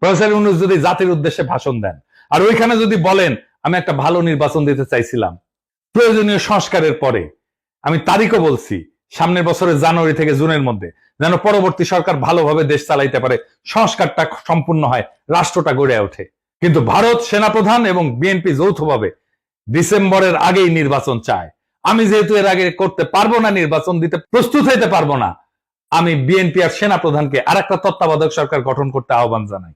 Professor Yunus যদি জাতির উদ্দেশ্যে ভাষণ দেন। আর ওইখানে যদি বলেন, আমি একটা ভালো নির্বাচন দিতে চাইছিলাম, প্রয়োজনীয় সংস্কারের পরে। আমি তারিখও বলছি, সামনের বছরের জানুয়ারি থেকে জুনের মধ্যে, যেন পরবর্তী সরকার ভালোভাবে দেশ চালাইতে পারে। সংস্কারটা সম্পূর্ণ হয়, রাষ্ট্রটা গড়ে ওঠে। কিন্তু ভারত সেনাপ্রধান এবং বিএনপি যৌথভাবে ডিসেম্বরের আগেই নির্বাচন চায়। আমি যেহেতু এর আগে করতে পারব না, নির্বাচন দিতে প্রস্তুত হইতে পারব না, আমি বিএনপি আর সেনাপ্রধানকে আর একটা তত্ত্বাবধায়ক সরকার গঠন করতে আহ্বান জানাই।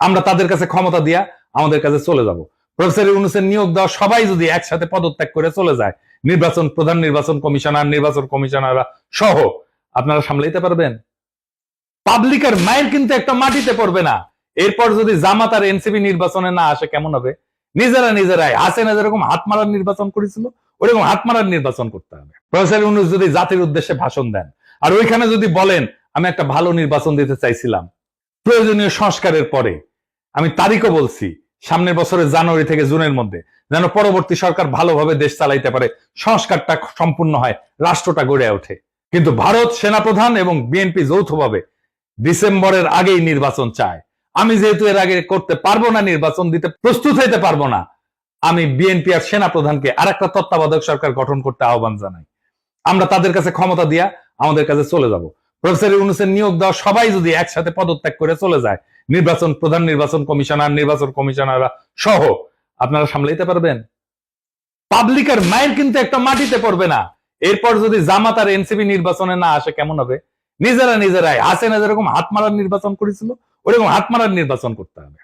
আমরা তাদের কাছে ক্ষমতা দিয়া আমাদের কাছে চলে যাব। প্রফেসর ইউনুসের নিয়োগ দেওয়া সবাই যদি একসাথে পদত্যাগ করে চলে যায়, নির্বাচন, প্রধান নির্বাচন কমিশনার, নির্বাচন কমিশনাররা সহ, আপনারা সামলাইতে পারবেন? পাবলিক আর মায়ের কিন্তু একটা মাটিতে পড়বে না। এরপর যদি জামাত আর এনসিপি নির্বাচনে না আসে, কেমন হবে? নিজেরা নিজেরাই। হাসেনা যেরকম হাত মারার নির্বাচন করেছিল, ওরকম হাত মারার নির্বাচন করতে হবে। প্রফেসর ইউনুস যদি জাতির উদ্দেশ্যে ভাষণ দেন, আর ওইখানে যদি বলেন, আমি একটা ভালো নির্বাচন দিতে চাইছিলাম। প্রয়োজনীয় সংস্কারের পরে। আমি তারিখও বলছি, সামনের বছরের জানুয়ারি থেকে জুনের মধ্যে, যেন পরবর্তী সরকার ভালোভাবে দেশ চালাইতে পারে, সংস্কারটা সম্পূর্ণ হয়, রাষ্ট্রটা গড়ে ওঠে। কিন্তু ভারত সেনাপ্রধান এবং বিএনপি যৌথভাবে ডিসেম্বরের আগেই নির্বাচন চায়। আমি যেহেতু এর আগে করতে পারব না, নির্বাচন দিতে প্রস্তুত হইতে পারব না, আমি বিএনপি আর সেনাপ্রধানকে আর একটা তত্ত্বাবধায়ক সরকার গঠন করতে আহ্বান জানাই। আমরা তাদের কাছে ক্ষমতা দিয়া আমাদের কাছে চলে যাব। প্রফেসর ইউনুসের নিয়োগ দেওয়া সবাই যদি একসাথে পদত্যাগ করে চলে যায়, নির্বাচন প্রধান, নির্বাচন কমিশনার, নির্বাচন কমিশনাররা সহ, আপনারা সামলাইতে পারবেন? পাবলিকের মায়ের কিন্তু একটা মাটিতে পড়বে না। এরপর যদি জামাত আর এনসিপি নির্বাচনে না আসে, কেমন হবে? নিজেরা নিজেরাই, হাসেনা যেরকম হাত মারার নির্বাচন করেছিল, ওরকম হাত মারার নির্বাচন করতে হবে।